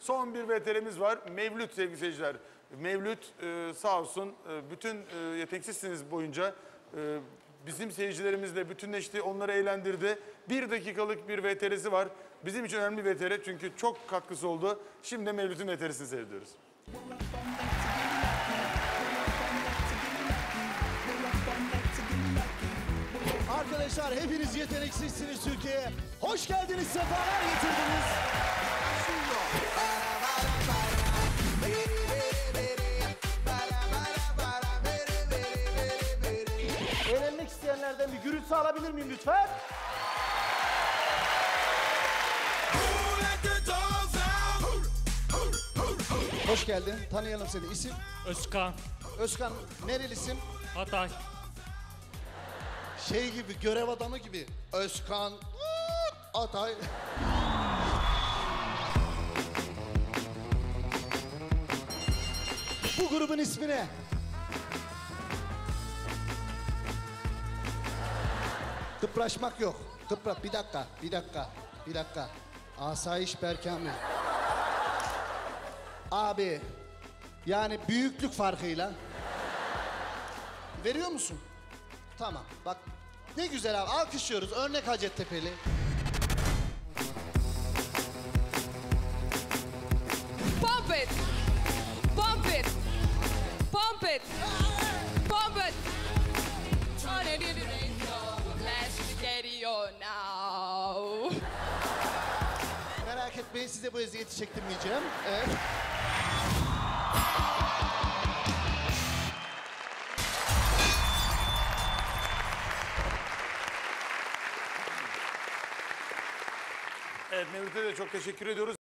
Son bir VTR'miz var. Mevlüt sevgili seyirciler. Mevlüt e, sağ olsun e, bütün e, yeteneksizsiniz boyunca e, bizim seyircilerimizle bütünleşti, onları eğlendirdi. Bir dakikalık bir VTR'si var. Bizim için önemli bir VTR çünkü çok katkısı oldu. Şimdi de Mevlüt'ün VTR'sini seyrediyoruz. Arkadaşlar hepiniz yeteneksizsiniz Türkiye'ye. Hoş geldiniz, sefalar getirdiniz. İsteyenlerden bir gürültü alabilir miyim lütfen? Hoş geldin. Tanıyalım seni. İsim? Özkan, Özkan. Nerelisin? Hatay, Şey gibi, görev adamı gibi. Özkan. Atay. Bu grubun ismi ne? Kıpraşmak yok. Kıpra, bir dakika, bir dakika, bir dakika. Asayiş Berkamil. Abi, yani büyüklük farkıyla. Veriyor musun? Tamam, bak ne güzel abi, alkışlıyoruz. Örnek Hacettepe'li. Merak etmeyin, size bu eziyeti çektirmeyeceğim. Evet. Evet Mevlüt'e de çok teşekkür ediyoruz.